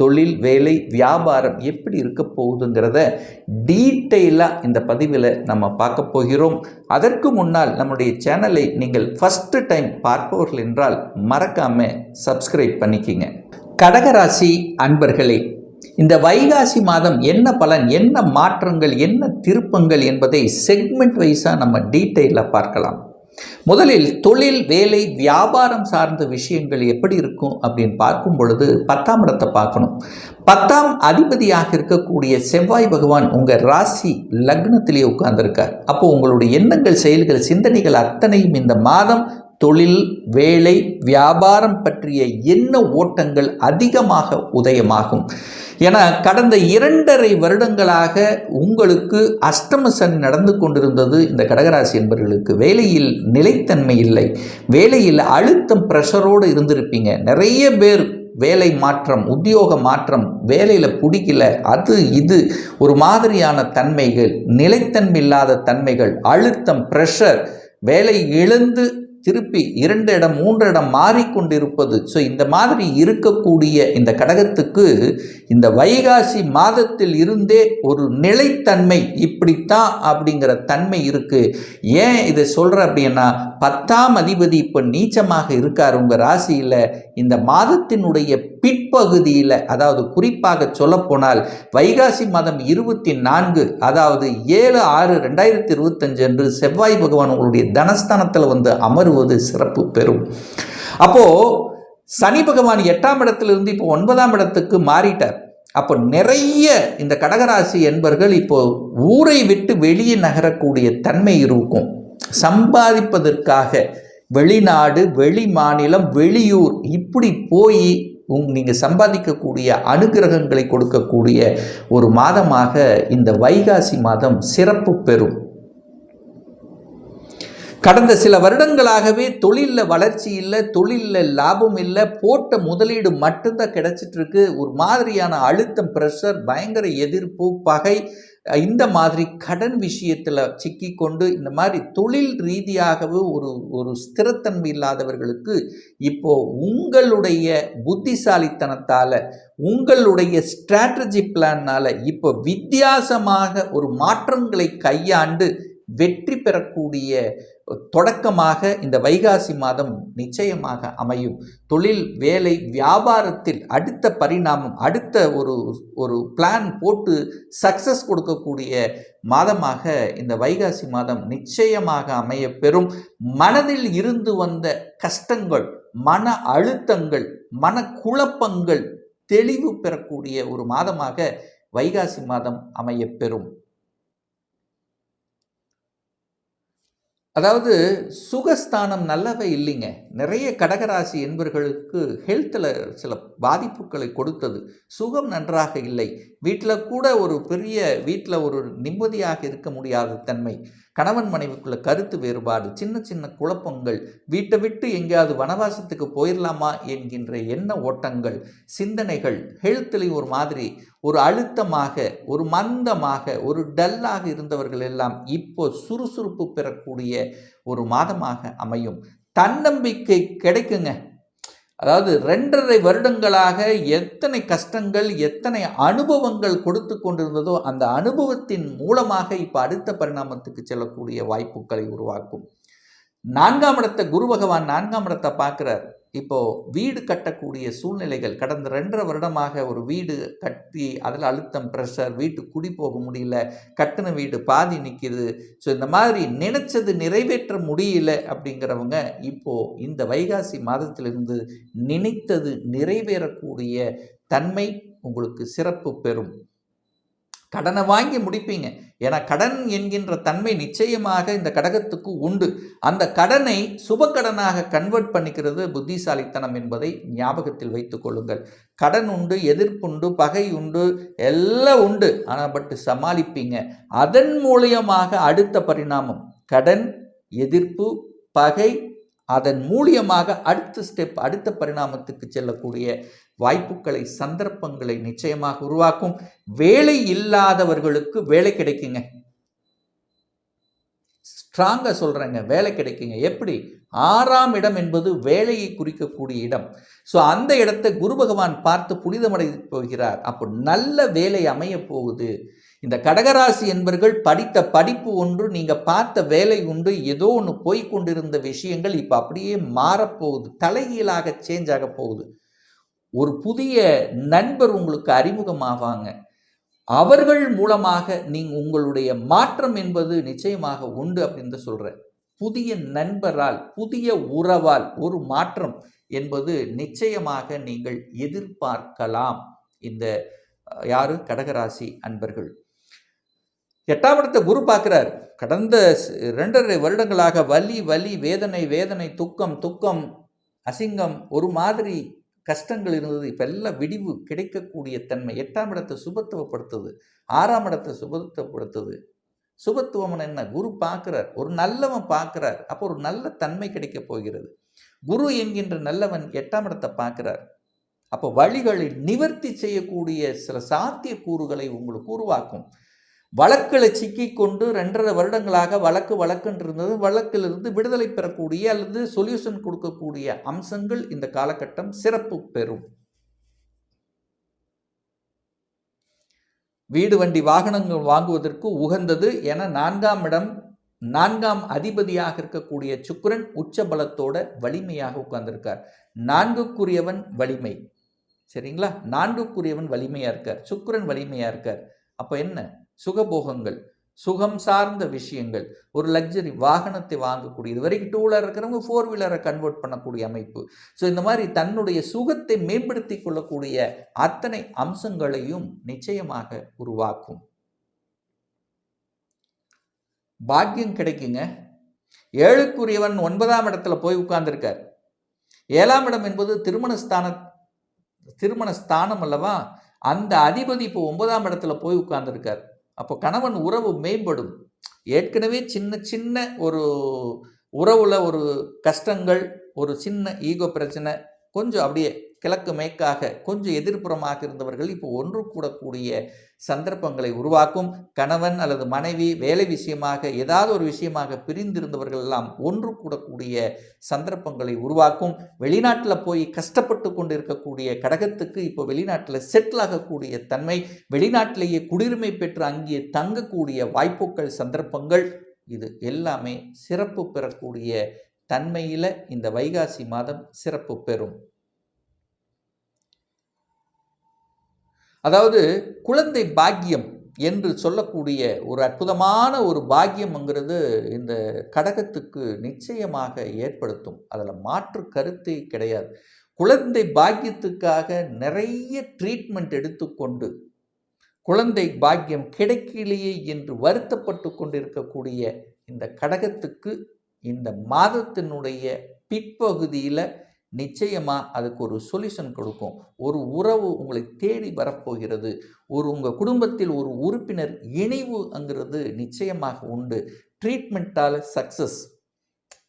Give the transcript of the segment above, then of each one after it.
தொழில் வேலை வியாபாரம் எப்படி இருக்க போகுதுங்கிறத டீட்டெயிலாக இந்த பதிவில் நம்ம பார்க்க போகிறோம். அதற்கு முன்னால் நம்முடைய சேனலை நீங்கள் ஃபஸ்ட்டு டைம் பார்ப்பவர்கள் என்றால் மறக்காமல் சப்ஸ்கிரைப் பண்ணிக்கிங்க. கடகராசி அன்பர்களே இந்த வைகாசி மாதம் என்ன பலன் என்ன மாற்றங்கள் என்ன திருப்பங்கள் என்பதை செக்மெண்ட் வைஸாக நம்ம டீட்டெயிலாக பார்க்கலாம். முதலில் தொழில் வேலை வியாபாரம் சார்ந்த விஷயங்கள் எப்படி இருக்கும் அப்படின்னு பார்க்கும் பொழுது பத்தாம் இடத்தை பார்க்கணும். பத்தாம் அதிபதியாக இருக்கக்கூடிய செவ்வாய் பகவான் உங்கள் ராசி லக்னத்திலேயே உட்கார்ந்துருக்கார். அப்போ உங்களுடைய எண்ணங்கள் செயல்கள் சிந்தனைகள் அத்தனையும் இந்த மாதம் தொழில் வேலை வியாபாரம் பற்றிய எண்ண ஓட்டங்கள் அதிகமாக உதயமாகும்? என கடந்த இரண்டரை வருடங்களாக உங்களுக்கு அஷ்டம சனி நடந்து கொண்டிருந்தது. இந்த கடகராசி என்பவர்களுக்கு வேலையில் நிலைத்தன்மை இல்லை. வேலையில் அழுத்தம் ப்ரெஷரோடு இருந்திருப்பீங்க. நிறைய பேர் வேலை மாற்றம் உத்தியோக மாற்றம் வேலையில் பிடிக்கல. அது இது ஒரு மாதிரியான தன்மைகள் நிலைத்தன்மை இல்லாத தன்மைகள் அழுத்தம் ப்ரெஷர் வேலை இழந்து திருப்பி இரண்டு இடம் மூன்று இடம் மாறிக்கொண்டிருப்பது. ஸோ இந்த மாதிரி இருக்கக்கூடிய இந்த கடகத்துக்கு இந்த வைகாசி மாதத்தில் இருந்தே ஒரு நிலைத்தன்மை இப்படித்தான் அப்படிங்கிற தன்மை இருக்கு. ஏன் இதை சொல்கிற அப்படின்னா பத்தாம் அதிபதி இப்போ நீச்சமாக இருக்கார் உங்கள் ராசியில். இந்த மாதத்தினுடைய பிற்பகுதியில் அதாவது குறிப்பாக சொல்லப்போனால் வைகாசி மாதம் இருபத்தி நான்கு அதாவது ஏழு ஆறு ரெண்டாயிரத்தி இருபத்தஞ்சு அன்று செவ்வாய் பகவான் உங்களுடைய தனஸ்தானத்தில் வந்து அமர்வு அமருவது சிறப்பு பெறும். அப்போது சனி பகவான் எட்டாம் இடத்திலிருந்து இப்போ ஒன்பதாம் இடத்துக்கு மாறிட்டார். அப்போ நிறைய இந்த கடகராசி என்பர்கள் இப்போ ஊரை விட்டு வெளியே நகரக்கூடிய தன்மை இருக்கும். சம்பாதிப்பதற்காக வெளிநாடு வெளி மாநிலம் வெளியூர் இப்படி போய் உங் நீங்கள் சம்பாதிக்கக்கூடிய அனுகிரகங்களை கொடுக்கக்கூடிய ஒரு மாதமாக இந்த வைகாசி மாதம் சிறப்பு பெறும். கடந்த சில வருடங்களாகவே தொழிலில் வளர்ச்சி இல்லை தொழிலில் லாபம் இல்லை போட்ட முதலீடு மட்டும்தான் கிடைச்சிட்டு இருக்கு ஒரு மாதிரியான அழுத்தம் ப்ரெஷர் பயங்கர எதிர்ப்பு பகை இந்த மாதிரி கடன் விஷயத்தில் சிக்கி கொண்டு இந்த மாதிரி தொழில் ரீதியாகவே ஒரு ஒரு ஸ்திரத்தன்மை இல்லாதவர்களுக்கு இப்போ உங்களுடைய புத்திசாலித்தனத்தால் உங்களுடைய ஸ்ட்ராட்டஜி பிளான்னால் இப்போ வித்தியாசமாக ஒரு மாற்றங்களை கையாண்டு வெற்றி பெறக்கூடிய தொடக்கமாக இந்த வைகாசி மாதம் நிச்சயமாக அமையும். தொழில் வேலை வியாபாரத்தில் அடுத்த பரிணாமம் அடுத்த ஒரு ஒரு பிளான் போட்டு சக்சஸ் கொடுக்கக்கூடிய மாதமாக இந்த வைகாசி மாதம் நிச்சயமாக அமைய பெறும் மனதில் இருந்து வந்த கஷ்டங்கள் மன அழுத்தங்கள் மன குழப்பங்கள் தெளிவு பெறக்கூடிய ஒரு மாதமாக வைகாசி மாதம் அமையப்பெறும் பெறும் அதாவது சுகஸ்தானம் நல்லவே இல்லைங்க. நிறைய கடகராசி என்பவர்களுக்கு ஹெல்த்தில் சில பாதிப்புகளை கொடுத்தது. சுகம் நன்றாக இல்லை. வீட்டில் கூட ஒரு பெரிய வீட்டில் ஒரு நிம்மதியாக இருக்க முடியாத தன்மை. கணவன் மனைவிக்குள்ள கருத்து வேறுபாடு சின்ன சின்ன குழப்பங்கள் வீட்டை விட்டு எங்கேயாவது வனவாசத்துக்கு போயிடலாமா என்கின்ற எண்ண ஓட்டங்கள் சிந்தனைகள் ஹெல்த்லேயும் ஒரு மாதிரி ஒரு அழுத்தமாக ஒரு மந்தமாக ஒரு டல்லாக இருந்தவர்கள் எல்லாம் இப்போ சுறுசுறுப்பு பெறக்கூடிய ஒரு மாதமாக அமையும். தன்னம்பிக்கை கிடைக்குங்க. அதாவது ரெண்டரை வருடங்களாக எத்தனை கஷ்டங்கள் எத்தனை அனுபவங்கள் கொடுத்து கொண்டிருந்ததோ அந்த அனுபவத்தின் மூலமாக இப்போ அடுத்த பரிணாமத்துக்கு செல்லக்கூடிய வாய்ப்புகளை உருவாக்கும். நான்காம் இடத்தை குரு பகவான் நான்காம் இடத்தை பார்க்குறார். இப்போது வீடு கட்டக்கூடிய சூழ்நிலைகள் கடந்த ரெண்டரை வருடமாக ஒரு வீடு கட்டி அதில் அழுத்தம் ப்ரெஷர் வீட்டு குடி போக முடியல கட்டின வீடு பாதி நிற்கிது ஸோ இந்த மாதிரி நினைச்சது நிறைவேற்ற முடியல அப்படிங்கிறவங்க இப்போது இந்த வைகாசி மாதத்திலிருந்து நினைத்தது நிறைவேறக்கூடிய தன்மை உங்களுக்கு சிறப்பு பெறும். கடனை வாங்கி முடிப்பீங்க. என கடன் என்கின்ற தன்மை நிச்சயமாக இந்த கடகத்துக்கு உண்டு. அந்த கடனை சுப கடனாக கன்வெர்ட் பண்ணிக்கிறது புத்திசாலித்தனம் என்பதை ஞாபகத்தில் வைத்துக் கொள்ளுங்கள். கடன் உண்டு எதிர்ப்புண்டு பகை உண்டு எல்லாம் உண்டு. ஆனால் பட்டு சமாளிப்பீங்க. அதன் மூலியமாக அடுத்த பரிணாமம் கடன் எதிர்ப்பு பகை அதன் மூலியமாக அடுத்த ஸ்டெப் அடுத்த பரிணாமத்துக்கு செல்லக்கூடிய வாய்ப்புகளை சந்தர்ப்பங்களை நிச்சயமாக உருவாக்கும். வேலை இல்லாதவர்களுக்கு வேலை கிடைக்குங்க. ஸ்ட்ராங்காக சொல்கிறேங்க வேலை கிடைக்குங்க. எப்படி? ஆறாம் இடம் என்பது வேலையை குறிக்கக்கூடிய இடம். ஸோ அந்த இடத்தை குரு பகவான் பார்த்து புனிதமடை போகிறார். அப்போ நல்ல வேலை அமைய போகுது. இந்த கடகராசி என்பர்கள் படித்த படிப்பு ஒன்று நீங்கள் பார்த்த வேலை உண்டு ஏதோ ஒன்று போய் கொண்டிருந்த விஷயங்கள் இப்போ அப்படியே மாறப்போகுது தலைகீழாக சேஞ்ச் ஆக போகுது. ஒரு புதிய நண்பர் உங்களுக்கு அறிமுகமாவாங்க. அவர்கள் மூலமாக நீங்கள் உங்களுடைய மாற்றம் என்பது நிச்சயமாக உண்டு அப்படின்னு சொல்கிறேன் புதிய நண்பரால் புதிய உறவால் ஒரு மாற்றம் என்பது நிச்சயமாக நீங்கள் எதிர்பார்க்கலாம். இந்த யாரு? கடகராசி அன்பர்கள். எட்டாம் இடத்தை குரு பார்க்குறார். கடந்த ரெண்டரை வருடங்களாக வலி வலி வேதனை வேதனை துக்கம் துக்கம் அசிங்கம் ஒரு மாதிரி கஷ்டங்கள் இருந்தது. இப்போ எல்லாம் விடிவு கிடைக்கக்கூடிய தன்மை எட்டாம் இடத்தை சுபத்துவப்படுத்துது. ஆறாம் இடத்தை சுபத்துவப்படுத்துது. சுபத்துவம் என்ன? குரு பார்க்குறார். ஒரு நல்லவன் பார்க்குறார். அப்போ ஒரு நல்ல தன்மை கிடைக்க போகிறது. குரு என்கின்ற நல்லவன் எட்டாம் இடத்தை பார்க்குறார். அப்போ வழிகளை நிவர்த்தி செய்யக்கூடிய சில சாத்திய கூறுகளை உங்களுக்கு உருவாக்கும். வழக்கில் சிக்கிக்கொண்டு ரெண்டரை வருடங்களாக வழக்கு வழக்குன்னு இருந்தது வழக்கிலிருந்து விடுதலை பெறக்கூடிய அல்லது சொல்யூஷன் கொடுக்கக்கூடிய அம்சங்கள் இந்த காலகட்டம் சிறப்பு பெறும். வீடு வண்டி வாகனங்கள் வாங்குவதற்கு உகந்தது என நான்காம் இடம் நான்காம் அதிபதியாக இருக்கக்கூடிய சுக்கரன் உச்ச பலத்தோட வலிமையாக உட்கார்ந்திருக்கார். நான்குக்குரியவன் வலிமை. சரிங்களா? நான்குக்குரியவன் வலிமையா இருக்கார். சுக்கரன் வலிமையா இருக்கார். அப்போ என்ன? சுகபோகங்கள் சுகம் சார்ந்த விஷயங்கள் ஒரு லக்ஸரி வாகனத்தை வாங்கக்கூடிய இது வரைக்கும் டூ வீலர் இருக்கிறவங்க ஃபோர் வீலரை கன்வெர்ட் பண்ணக்கூடிய அமைப்பு. ஸோ இந்த மாதிரி தன்னுடைய சுகத்தை மேம்படுத்தி கொள்ளக்கூடிய அத்தனை அம்சங்களையும் நிச்சயமாக உருவாக்கும். பாக்கியம் கிடைக்குங்க. ஏழுக்குரியவன் ஒன்பதாம் இடத்துல போய் உட்கார்ந்துருக்கார். ஏழாம் இடம் என்பது திருமணஸ்தான திருமணஸ்தானம் அல்லவா? அந்த அதிபதி இப்போ ஒன்பதாம் இடத்துல போய் உட்கார்ந்துருக்கார். அப்போ கணவன் உறவு மேம்படும். ஏற்கனவே சின்ன சின்ன ஒரு உறவில் ஒரு கஷ்டங்கள் ஒரு சின்ன ஈகோ பிரச்சனை கொஞ்சம் அப்படியே கிழக்கு மேற்காக கொஞ்சம் எதிர்ப்புறமாக இருந்தவர்கள் இப்போ ஒன்று கூடக்கூடிய சந்தர்ப்பங்களை உருவாக்கும். கணவன் அல்லது மனைவி வேலை விஷயமாக ஏதாவது ஒரு விஷயமாக பிரிந்திருந்தவர்கள் எல்லாம் ஒன்று கூடக்கூடிய சந்தர்ப்பங்களை உருவாக்கும். வெளிநாட்டில் போய் கஷ்டப்பட்டு கொண்டு இருக்கக்கூடிய கடகத்துக்கு இப்போ வெளிநாட்டில் செட்டில் ஆகக்கூடிய தன்மை வெளிநாட்டிலேயே குடியுரிமை பெற்று அங்கே தங்கக்கூடிய வாய்ப்புகள் சந்தர்ப்பங்கள் இது எல்லாமே சிறப்பு பெறக்கூடிய தன்மையில் இந்த வைகாசி மாதம் சிறப்பு பெறும். அதாவது குழந்தை பாக்கியம் என்று சொல்லக்கூடிய ஒரு அற்புதமான ஒரு பாக்கியம்ங்கிறது இந்த கடகத்துக்கு நிச்சயமாக ஏற்படுத்தும். அதில் மாற்று கருத்தே கிடையாது. குழந்தை பாக்கியத்துக்காக நிறைய ட்ரீட்மெண்ட் எடுத்துக்கொண்டு குழந்தை பாக்கியம் கிடைக்கலையே என்று வருத்தப்பட்டு கொண்டிருக்கக்கூடிய இந்த கடகத்துக்கு இந்த மாதத்தினுடைய பிற்பகுதியில் நிச்சயமாக அதுக்கு ஒரு சொல்யூஷன் கொடுக்கும். ஒரு உறவு உங்களை தேடி வரப்போகிறது. ஒரு உங்கள் குடும்பத்தில் ஒரு உறுப்பினர் இணைவுங்கிறது நிச்சயமாக உண்டு. ட்ரீட்மெண்ட்டால் சக்ஸஸ்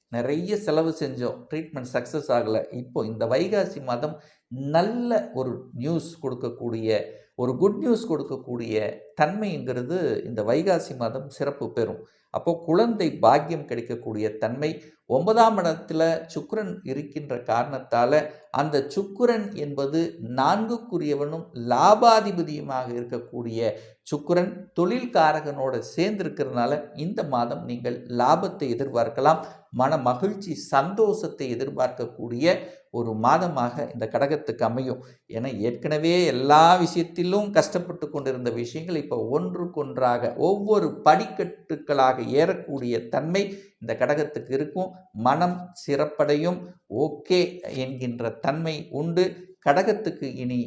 நிறைய செலவு செஞ்சோம். ட்ரீட்மெண்ட் சக்ஸஸ் ஆகலை. இப்போ இந்த வைகாசி மாதம் நல்ல ஒரு நியூஸ் கொடுக்கக்கூடிய ஒரு குட் நியூஸ் கொடுக்கக்கூடிய தன்மைங்கிறது இந்த வைகாசி மாதம் சிறப்பு பெறும். அப்போது குழந்தை பாக்கியம் கிடைக்கக்கூடிய தன்மை ஒன்பதாம் இடத்துல சுக்கரன் இருக்கின்ற காரணத்தால் அந்த சுக்கரன் என்பது நான்குக்குரியவனும் லாபாதிபதியுமாக இருக்கக்கூடிய சுக்கரன் தொழில்காரகனோட சேர்ந்திருக்கிறதுனால இந்த மாதம் நீங்கள் லாபத்தை எதிர்பார்க்கலாம். மன மகிழ்ச்சி சந்தோஷத்தை எதிர்பார்க்கக்கூடிய ஒரு மாதமாக இந்த கடகத்துக்கு அமையும். ஏன்னா ஏற்கனவே எல்லா விஷயத்திலும் கஷ்டப்பட்டு கொண்டிருந்த விஷயங்கள் இப்போ ஒன்றுக்கொன்றாக ஒவ்வொரு படிக்கட்டுகளாக ஏறக்கூடிய தன்மை இந்த கடகத்துக்கு இருக்கும். மனம் சிறப்படையும் ஓகே என்கின்ற தன்மை உண்டு. கடகத்துக்கு இனி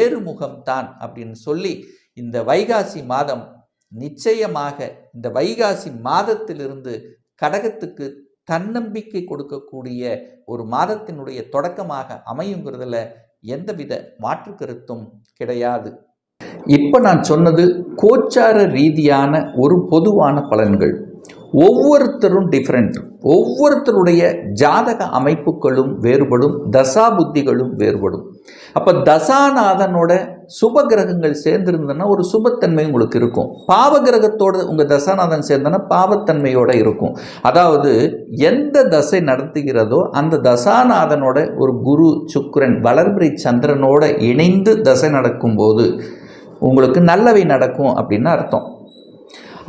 ஏறுமுகம்தான் அப்படின்னு சொல்லி இந்த வைகாசி மாதம் நிச்சயமாக இந்த வைகாசி மாதத்திலிருந்து கடகத்துக்கு தன்னம்பிக்கை கொடுக்கக்கூடிய ஒரு மாதத்தினுடைய தொடக்கமாக அமையுங்கிறதுல எந்தவித மாற்று கருத்தும் கிடையாது. இப்போ நான் சொன்னது கோச்சார ரீதியான ஒரு பொதுவான பலன்கள். ஒவ்வொருத்தரும் டிஃப்ரெண்ட் ஒவ்வொருத்தருடைய ஜாதக அமைப்புகளும் வேறுபடும் தசா புத்திகளும் வேறுபடும். அப்போ தசாநாதனோட சுப கிரகங்கள் சேர்ந்துருந்ததுன்னா ஒரு சுபத்தன்மை உங்களுக்கு இருக்கும். பாவ கிரகத்தோட உங்கள் தசாநாதன் சேர்ந்தனா பாவத்தன்மையோட இருக்கும். அதாவது எந்த தசை நடத்துகிறதோ அந்த தசாநாதனோட ஒரு குரு சுக்கரன் வளர்பிறை சந்திரனோட இணைந்து தசை நடக்கும்போது உங்களுக்கு நல்லவை நடக்கும் அப்படின்னு அர்த்தம்.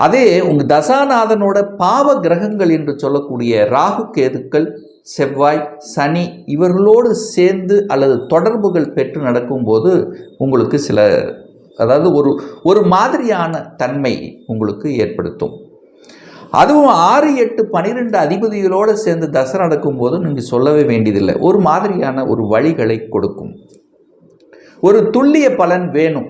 அதே உங்கள் தசாநாதனோட பாவ கிரகங்கள் என்று சொல்லக்கூடிய ராகு கேதுக்கள் செவ்வாய் சனி இவர்களோடு சேர்ந்து அல்லது தொடர்புகள் பெற்று நடக்கும்போது உங்களுக்கு சில அதாவது ஒரு ஒரு மாதிரியான தன்மை உங்களுக்கு ஏற்படுத்தும். அதுவும் ஆறு எட்டு பன்னிரெண்டு அதிபதிகளோடு சேர்ந்து தசை நடக்கும்போது நீங்கள் சொல்லவே வேண்டியதில்லை. ஒரு மாதிரியான ஒரு வழிகளை கொடுக்கும். ஒரு துல்லிய பலன் வேணும்.